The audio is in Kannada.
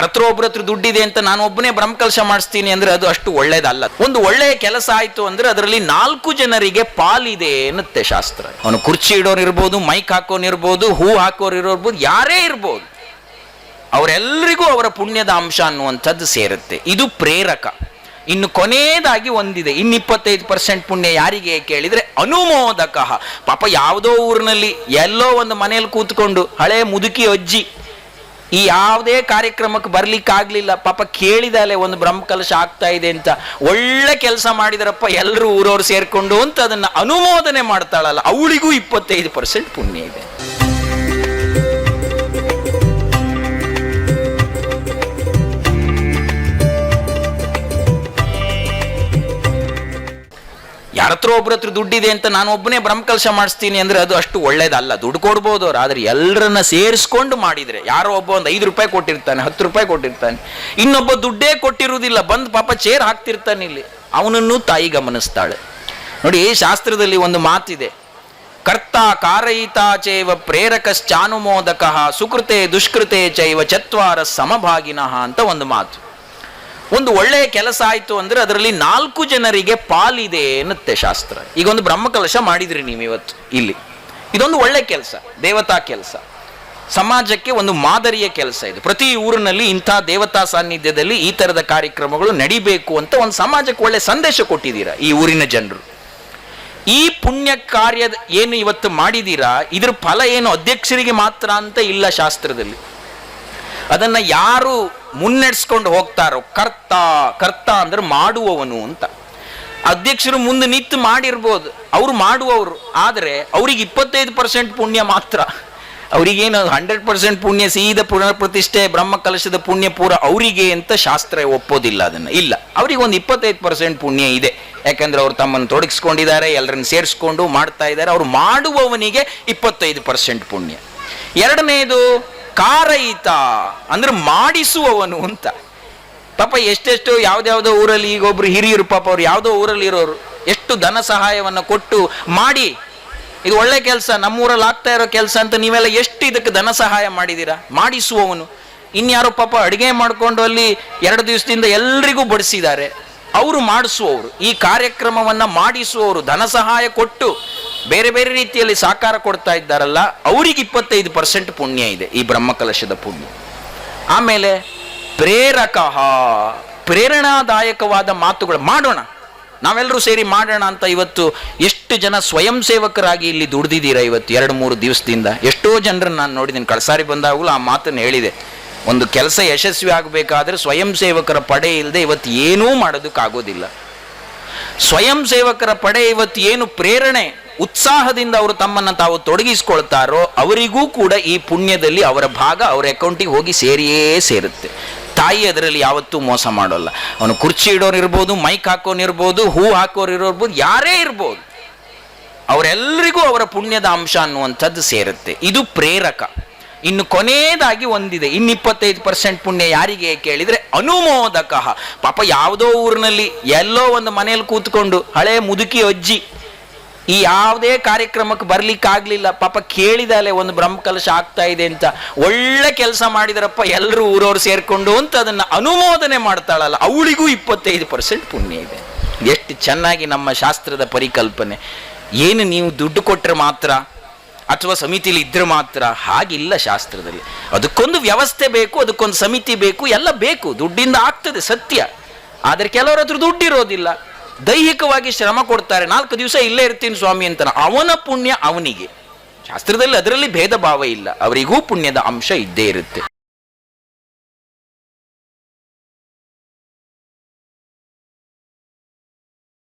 ಯಾರತ್ರ ಒಬ್ಬರ ಹತ್ರ ದುಡ್ಡಿದೆ ಅಂತ ನಾನು ಒಬ್ಬನೇ ಬ್ರಹ್ಮಕಲಶ ಮಾಡಿಸ್ತೀನಿ ಅಂದ್ರೆ ಅದು ಅಷ್ಟು ಒಳ್ಳೇದಲ್ಲ. ಒಂದು ಒಳ್ಳೆಯ ಕೆಲಸ ಆಯ್ತು ಅಂದ್ರೆ ಅದರಲ್ಲಿ ನಾಲ್ಕು ಜನರಿಗೆ ಪಾಲಿದೆ ಅನ್ನುತ್ತೆ ಶಾಸ್ತ್ರ. ಅವನು ಕುರ್ಚಿ ಇಡೋರು ಇರ್ಬೋದು ಮೈಕ್ ಹಾಕೋನ್ ಇರ್ಬೋದು, ಹೂ ಹಾಕೋರು ಇರೋರ್ಬೋದು, ಯಾರೇ ಇರ್ಬೋದು. ಅವರೆಲ್ಲರಿಗೂ ಅವರ ಪುಣ್ಯದ ಅಂಶ ಅನ್ನುವಂಥದ್ದು ಸೇರುತ್ತೆ. ಇದು ಪ್ರೇರಕ. ಇನ್ನು ಕೊನೆಯದಾಗಿ ಒಂದಿದೆ. ಇನ್ನು ಇಪ್ಪತ್ತೈದು ಪರ್ಸೆಂಟ್ ಪುಣ್ಯ ಯಾರಿಗೆ ಕೇಳಿದ್ರೆ ಅನುಮೋದಕ. ಪಾಪ ಯಾವುದೋ ಊರಿನಲ್ಲಿ ಎಲ್ಲೋ ಒಂದು ಮನೆಯಲ್ಲಿ ಕೂತ್ಕೊಂಡು ಹಳೆ ಮುದುಕಿ ಅಜ್ಜಿ ಈ ಯಾವುದೇ ಕಾರ್ಯಕ್ರಮಕ್ಕೆ ಬರ್ಲಿಕ್ಕಾಗ್ಲಿಲ್ಲ. ಪಾಪ ಕೇಳಿದಾಲೆ ಒಂದು ಬ್ರಹ್ಮಕಲಶ ಆಗ್ತಾ ಇದೆ ಅಂತ. ಒಳ್ಳೆ ಕೆಲಸ ಮಾಡಿದರಪ್ಪ ಎಲ್ಲರೂ ಊರವ್ರು ಸೇರಿಕೊಂಡು ಅಂತ ಅದನ್ನ ಅನುಮೋದನೆ ಮಾಡ್ತಾಳಲ್ಲ. ಅವಳಿಗೂ ಇಪ್ಪತ್ತೈದು ಪರ್ಸೆಂಟ್ ಪುಣ್ಯ ಇದೆ. ಯಾರತ್ರ ಒಬ್ಬರ ಹತ್ರ ದುಡ್ಡಿದೆ ಅಂತ ನಾನು ಒಬ್ಬನೇ ಬ್ರಹ್ಮಕಲಶ ಮಾಡಿಸ್ತೀನಿ ಅಂದ್ರೆ ಅದು ಅಷ್ಟು ಒಳ್ಳೇದಲ್ಲ. ದುಡ್ಡು ಕೊಡ್ಬೋದು ಅವ್ರು. ಆದ್ರೆ ಎಲ್ಲರನ್ನ ಸೇರಿಸ್ಕೊಂಡು ಮಾಡಿದ್ರೆ, ಯಾರೋ ಒಬ್ಬ ಒಂದು ಐದು ರೂಪಾಯಿ ಕೊಟ್ಟಿರ್ತಾನೆ, ಹತ್ತು ರೂಪಾಯಿ ಕೊಟ್ಟಿರ್ತಾನೆ, ಇನ್ನೊಬ್ಬ ದುಡ್ಡೇ ಕೊಟ್ಟಿರುವುದಿಲ್ಲ, ಬಂದು ಪಾಪ ಚೇರ್ ಹಾಕ್ತಿರ್ತಾನೆ ಇಲ್ಲಿ. ಅವನನ್ನು ತಾಯಿ ಗಮನಿಸ್ತಾಳೆ. ನೋಡಿ, ಶಾಸ್ತ್ರದಲ್ಲಿ ಒಂದು ಮಾತಿದೆ. ಕರ್ತ ಕಾರಯಿತಾ ಚೈವ ಪ್ರೇರಕಶ್ಚಾನುಮೋದಕ, ಸುಕೃತೆ ದುಷ್ಕೃತೆ ಚೈವ ಚತ್ವಾರ ಸಮಭಾಗಿನಃ ಅಂತ ಒಂದು ಮಾತು. ಒಂದು ಒಳ್ಳೆಯ ಕೆಲಸ ಆಯಿತು ಅಂದರೆ ಅದರಲ್ಲಿ ನಾಲ್ಕು ಜನರಿಗೆ ಪಾಲಿದೆ ಅನ್ನತ್ತೆ ಶಾಸ್ತ್ರ. ಈಗ ಒಂದು ಬ್ರಹ್ಮಕಲಶ ಮಾಡಿದ್ರಿ ನೀವು ಇವತ್ತು ಇಲ್ಲಿ. ಇದೊಂದು ಒಳ್ಳೆ ಕೆಲಸ, ದೇವತಾ ಕೆಲಸ. ಸಮಾಜಕ್ಕೆ ಒಂದು ಮಾದರಿಯ ಕೆಲಸ ಇದು. ಪ್ರತಿ ಊರಿನಲ್ಲಿ ಇಂಥ ದೇವತಾ ಸಾನ್ನಿಧ್ಯದಲ್ಲಿ ಈ ಥರದ ಕಾರ್ಯಕ್ರಮಗಳು ನಡಿಬೇಕು ಅಂತ ಒಂದು ಸಮಾಜಕ್ಕೆ ಒಳ್ಳೆ ಸಂದೇಶ ಕೊಟ್ಟಿದ್ದೀರಾ ಈ ಊರಿನ ಜನರು. ಈ ಪುಣ್ಯ ಕಾರ್ಯದ ಏನು ಇವತ್ತು ಮಾಡಿದ್ದೀರಾ, ಇದ್ರ ಫಲ ಏನು ಅಧ್ಯಕ್ಷರಿಗೆ ಮಾತ್ರ ಅಂತ ಇಲ್ಲ ಶಾಸ್ತ್ರದಲ್ಲಿ. ಅದನ್ನ ಯಾರು ಮುನ್ನಡೆಸ್ಕೊಂಡು ಹೋಗ್ತಾರೋ, ಕರ್ತ ಕರ್ತ ಅಂದ್ರೆ ಮಾಡುವವನು ಅಂತ. ಅಧ್ಯಕ್ಷರು ಮುಂದೆ ನಿಂತು ಮಾಡಿರ್ಬೋದು, ಅವ್ರು ಮಾಡುವವರು. ಆದರೆ ಅವ್ರಿಗೆ ಇಪ್ಪತ್ತೈದು ಪರ್ಸೆಂಟ್ ಪುಣ್ಯ ಮಾತ್ರ. ಅವರಿಗೇನು ಹಂಡ್ರೆಡ್ ಪರ್ಸೆಂಟ್ ಪುಣ್ಯ, ಸೀದ ಪುನರ್ ಪ್ರತಿಷ್ಠೆ ಬ್ರಹ್ಮ ಕಲಶದ ಪುಣ್ಯ ಪೂರ ಅವರಿಗೆ ಅಂತ ಶಾಸ್ತ್ರ ಒಪ್ಪೋದಿಲ್ಲ ಅದನ್ನು. ಇಲ್ಲ ಅವ್ರಿಗೆ ಒಂದು ಇಪ್ಪತ್ತೈದು ಪರ್ಸೆಂಟ್ ಪುಣ್ಯ ಇದೆ. ಯಾಕಂದ್ರೆ ಅವ್ರು ತಮ್ಮನ್ನು ತೊಡಗಿಸ್ಕೊಂಡಿದ್ದಾರೆ ಎಲ್ಲರನ್ನು ಸೇರಿಸ್ಕೊಂಡು ಮಾಡ್ತಾ ಇದ್ದಾರೆ. ಅವ್ರು ಮಾಡುವವನಿಗೆ ಇಪ್ಪತ್ತೈದು ಪರ್ಸೆಂಟ್ ಪುಣ್ಯ. ಎರಡನೇದು ಕಾರಯಿತ ಅಂದ್ರೆ ಮಾಡಿಸುವವನು ಅಂತ. ಪಾಪ ಎಷ್ಟೆಷ್ಟು ಯಾವ್ದ್ಯಾವುದೋ ಊರಲ್ಲಿ ಈಗ ಒಬ್ರು ಹಿರಿಯರು ಪಾಪ ಅವ್ರು ಯಾವುದೋ ಊರಲ್ಲಿ ಇರೋರು ಎಷ್ಟು ಧನ ಸಹಾಯವನ್ನು ಕೊಟ್ಟು ಮಾಡಿ, ಇದು ಒಳ್ಳೆ ಕೆಲಸ, ನಮ್ಮೂರಲ್ಲಿ ಆಗ್ತಾ ಇರೋ ಕೆಲಸ ಅಂತ ನೀವೆಲ್ಲ ಎಷ್ಟು ಇದಕ್ಕೆ ಧನ ಸಹಾಯ ಮಾಡಿದ್ದೀರಾ ಮಾಡಿಸುವವನು. ಇನ್ಯಾರೋ ಪಾಪ ಅಡುಗೆ ಮಾಡಿಕೊಂಡು ಅಲ್ಲಿ ಎರಡು ದಿವಸದಿಂದ ಎಲ್ರಿಗೂ ಬಡಿಸಿದ್ದಾರೆ. ಅವರು ಮಾಡಿಸುವವರು. ಈ ಕಾರ್ಯಕ್ರಮವನ್ನು ಮಾಡಿಸುವವರು, ಧನ ಸಹಾಯ ಕೊಟ್ಟು ಬೇರೆ ಬೇರೆ ರೀತಿಯಲ್ಲಿ ಸಾಕಾರ ಕೊಡ್ತಾ ಇದ್ದಾರಲ್ಲ, ಅವರಿಗೆ ಇಪ್ಪತ್ತೈದು ಪರ್ಸೆಂಟ್ ಪುಣ್ಯ ಇದೆ ಈ ಬ್ರಹ್ಮಕಲಶದ ಪುಣ್ಯ. ಆಮೇಲೆ ಪ್ರೇರಕ, ಪ್ರೇರಣಾದಾಯಕವಾದ ಮಾತುಗಳು ಮಾಡೋಣ. ನಾವೆಲ್ಲರೂ ಸೇರಿ ಮಾಡೋಣ ಅಂತ ಇವತ್ತು ಎಷ್ಟು ಜನ ಸ್ವಯಂ ಸೇವಕರಾಗಿ ಇಲ್ಲಿ ದುಡ್ದಿದ್ದೀರಾ ಇವತ್ತು ಎರಡು ಮೂರು ದಿವಸದಿಂದ? ಎಷ್ಟೋ ಜನರನ್ನು ನಾನು ನೋಡಿದ್ದೀನಿ. ಕಳಸಾರಿ ಬಂದಾಗಲೂ ಆ ಮಾತನ್ನು ಹೇಳಿದೆ. ಒಂದು ಕೆಲಸ ಯಶಸ್ವಿ ಆಗಬೇಕಾದ್ರೆ ಸ್ವಯಂ ಸೇವಕರ ಪಡೆ ಇಲ್ಲದೆ ಇವತ್ತು ಏನೂ ಮಾಡೋದಕ್ಕಾಗೋದಿಲ್ಲ. ಸ್ವಯಂ ಸೇವಕರ ಪಡೆ ಇವತ್ತು ಏನು ಪ್ರೇರಣೆ ಉತ್ಸಾಹದಿಂದ ಅವರು ತಮ್ಮನ್ನು ತಾವು ತೊಡಗಿಸ್ಕೊಳ್ತಾರೋ ಅವರಿಗೂ ಕೂಡ ಈ ಪುಣ್ಯದಲ್ಲಿ ಅವರ ಭಾಗ ಅವರ ಅಕೌಂಟಿಗೆ ಹೋಗಿ ಸೇರಿಯೇ ಸೇರುತ್ತೆ. ತಾಯಿ ಅದರಲ್ಲಿ ಯಾವತ್ತೂ ಮೋಸ ಮಾಡೋಲ್ಲ. ಅವನು ಕುರ್ಚಿ ಇಡೋರು ಇರ್ಬೋದು, ಮೈಕ್ ಹಾಕೋರು ಇರ್ಬೋದು, ಹೂ ಹಾಕೋರು ಇರೋರ್ಬೋದು, ಯಾರೇ ಇರ್ಬೋದು. ಅವರೆಲ್ಲರಿಗೂ ಅವರ ಪುಣ್ಯದ ಅಂಶ ಅನ್ನುವಂಥದ್ದು ಸೇರುತ್ತೆ. ಇದು ಪ್ರೇರಕ. ಇನ್ನು ಕೊನೆಯದಾಗಿ ಒಂದಿದೆ. ಇನ್ನು ಇಪ್ಪತ್ತೈದು ಪರ್ಸೆಂಟ್ ಪುಣ್ಯ ಯಾರಿಗೆ ಕೇಳಿದರೆ ಅನುಮೋದಕ. ಪಾಪ ಯಾವುದೋ ಊರಿನಲ್ಲಿ ಎಲ್ಲೋ ಒಂದು ಮನೆಯಲ್ಲಿ ಕೂತ್ಕೊಂಡು ಹಳೆ ಮುದುಕಿ ಅಜ್ಜಿ ಈ ಯಾವುದೇ ಕಾರ್ಯಕ್ರಮಕ್ಕೆ ಬರ್ಲಿಕ್ಕಾಗ್ಲಿಲ್ಲ. ಪಾಪ ಕೇಳಿದಾಲೆ ಒಂದು ಬ್ರಹ್ಮಕಲಶ ಆಗ್ತಾ ಇದೆ ಅಂತ. ಒಳ್ಳೆ ಕೆಲಸ ಮಾಡಿದರಪ್ಪ ಎಲ್ಲರೂ ಊರವ್ರು ಸೇರಿಕೊಂಡು ಅಂತ ಅದನ್ನ ಅನುಮೋದನೆ ಮಾಡ್ತಾಳಲ್ಲ. ಅವಳಿಗೂ ಇಪ್ಪತ್ತೈದು ಪರ್ಸೆಂಟ್ ಪುಣ್ಯ ಇದೆ. ಎಷ್ಟು ಚೆನ್ನಾಗಿ ನಮ್ಮ ಶಾಸ್ತ್ರದ ಪರಿಕಲ್ಪನೆ. ಏನು ನೀವು ದುಡ್ಡು ಕೊಟ್ಟರೆ ಮಾತ್ರ ಅಥವಾ ಸಮಿತಿಲಿ ಇದ್ರೆ ಮಾತ್ರ ಹಾಗಿಲ್ಲ ಶಾಸ್ತ್ರದಲ್ಲಿ. ಅದಕ್ಕೊಂದು ವ್ಯವಸ್ಥೆ ಬೇಕು, ಅದಕ್ಕೊಂದು ಸಮಿತಿ ಬೇಕು, ಎಲ್ಲ ಬೇಕು. ದುಡ್ಡಿಂದ ಆಗ್ತದೆ ಸತ್ಯ. ಆದರೆ ಕೆಲವರ ಹತ್ರ ದುಡ್ಡಿರೋದಿಲ್ಲ. ದೈಹಿಕವಾಗಿ ಶ್ರಮ ಕೊಡ್ತಾರೆ. ನಾಲ್ಕು ದಿವಸ ಇಲ್ಲೇ ಇರ್ತೀನಿ ಸ್ವಾಮಿ ಅಂತಾನೆ. ಅವನ ಪುಣ್ಯ ಅವನಿಗೆ. ಶಾಸ್ತ್ರದಲ್ಲಿ ಅದರಲ್ಲಿ ಭೇದ ಭಾವ ಇಲ್ಲ. ಅವರಿಗೂ ಪುಣ್ಯದ ಅಂಶ ಇದ್ದೇ ಇರುತ್ತೆ.